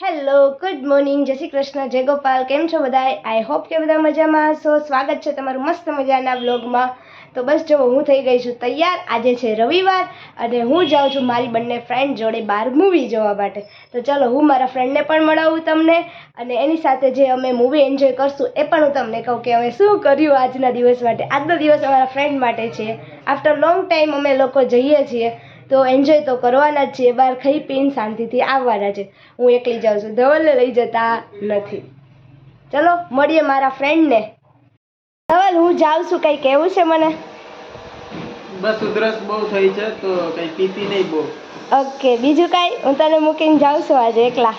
Hello good morning જય શ્રી કૃષ્ણ, જય ગોપાલ. કેમ છો બધા આઈ હોપ કે બધા મજામાં હશો. સ્વાગત છે તમારું મસ્ત મજાના બ્લોગમાં તો બસ જો હું થઈ ગઈ છું તૈયાર. આજે છે રવિવાર અને હું જાઉં છું મારી બંને ફ્રેન્ડ જોડે બહાર મૂવી જોવા માટે. તો ચલો, હું મારા ફ્રેન્ડને પણ મળાવું તમને અને એની સાથે જે અમે મૂવી એન્જોય કરશું એ પણ હું તમને કહું કે અમે શું કર્યું આજના દિવસ માટે. આજનો દિવસ અમારા ફ્રેન્ડ માટે છે. આફ્ટર લોંગ ટાઈમ અમે લોકો જઈએ છીએ. તો એન્જોય તો કરવાના જ છીએ. બહાર ખાઈ પીને શાંતિથી આવવાના છે. હું એકલી જાઉં છું. ધવલને લઈ જતા નથી. ચલો મળીએ મારા ફ્રેન્ડને ધવલ હું જાઉં છું. કંઈ કહેવું છે મને? બસ ઉધરસ બહુ થઈ છે તો કંઈ પીતી નહીં બહુ. ઓકે બીજું કાંઈ? હું તને મૂકીને જાઉં છું આજે એકલા.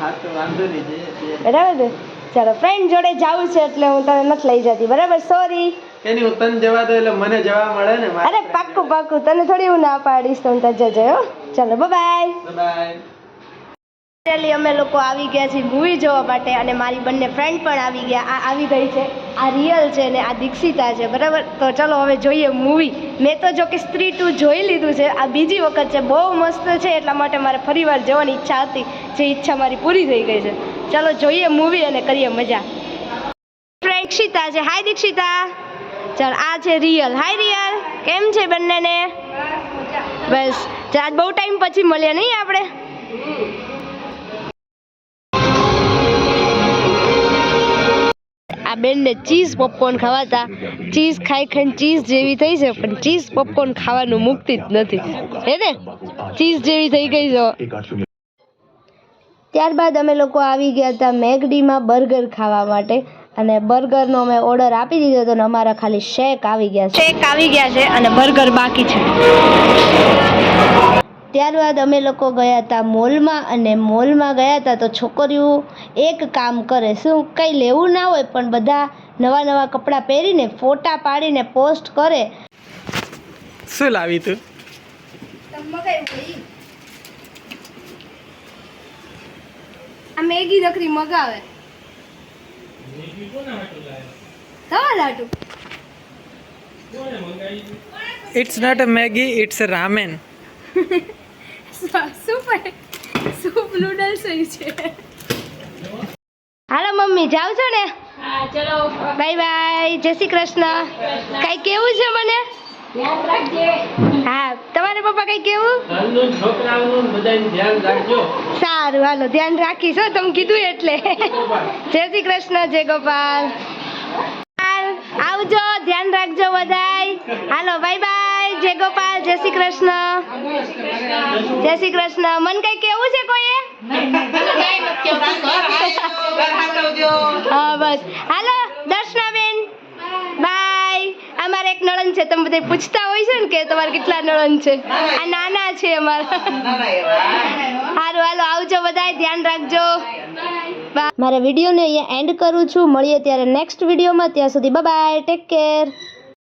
હા તો વાંધો નહીં બરાબર ચાલો ફ્રેન્ડ જોડે જાવું છે એટલે હું તને નથી લઈ જતી બરાબર? સોરી એની હું તને જવા દો એટલે મને જવા મળે ને અરે પાક્કું પાક્કું. તને થોડી હું ના પાડીશ તો હું ત્યાં જજે હો. ચાલો બાય બાય ફાઇનલી અમે લોકો આવી ગયા છીએ મૂવી જોવા માટે અને મારી બંને ફ્રેન્ડ પણ આવી ગયા. આ આવી ગઈ છે. આ રિયલ છે ને આ દીક્ષિતા છે બરાબર? તો ચલો હવે જોઈએ મૂવી મેં તો જો કે સ્ત્રી ટુ જોઈ લીધું છે. આ બીજી વખત છે. બહુ મસ્ત છે એટલા માટે મારે ફરીવાર જવાની ઈચ્છા હતી. જે ઈચ્છા મારી પૂરી થઈ ગઈ છે. ચલો જોઈએ મૂવી અને કરીએ મજા. દીક્ષિતા છે. હાય દીક્ષિતા. ચાલ, આ છે રિયલ હાય રિયલ કેમ છે બંનેને? બસ. આજ બહુ ટાઈમ પછી મળ્યા નહીં આપણે? આ બેનને ચીઝ પોપકોર્ન ખાવાતા. ચીઝ ખાઈ ખાઈને ચીઝ જેવી થઈ છે, પણ ચીઝ પોપકોર્ન ખાવાનું મુક્તિ જ નથી. હે ને? ચીઝ જેવી થઈ ગઈ છે. ત્યારબાદ અમે લોકો આવી ગયા હતા મેગડીમાં બર્ગર ખાવા માટે અને બર્ગરનો અમે ઓર્ડર આપી દીધો હતો અને અમારા ખાલી શેક આવી ગયા છે. શેક આવી ગયા છે અને બર્ગર બાકી છે. ત્યારબાદ અમે લોકો ગયા હતા મોલમાં અને મોલમાં ગયા હતા તો છોકરીઓ એક કામ કરે શું કંઈ લેવું ના હોય પણ બધા નવા નવા કપડાં પહેરીને ફોટા પાડીને પોસ્ટ કરે. શું લાવી તું? આ મેગી નકરી મગાવે. તમારા હાટુ it's not a Maggi it's a ramen super soup noodles છે. હાલો મમ્મી જાવ છો ને? બાય બાય જય શ્રી કૃષ્ણ. કઈ કેવું છે મને? હા તમારે પપ્પા કઈ કેવું? છોકરાઓનું બધાને ધ્યાન રાખજો. સારું હાલો ધ્યાન રાખીશ હો તમે કીધું એટલે. જય શ્રી કૃષ્ણ જય ગોપાલ. આવજો ધ્યાન રાખજો બધાય. હાલો બાય બાય જય ગોપાલ જય શ્રી કૃષ્ણ. જય શ્રી કૃષ્ણ. મન કઈ કેવું છે કોઈએ? હા બસ. હાલો અમારે નણંદ છે. તમે બધા પૂછતા હોય છે ને કે તમારે કેટલા નળન છે? આ નાના છે અમારા. સારું હાલો, આવજો બધા ધ્યાન રાખજો. મારા વિડીયોને અહીંયા એન્ડ કરું છું. મળીએ ત્યારે નેક્સ્ટ વિડીયોમાં. ત્યાં સુધી બાય ટેક કેર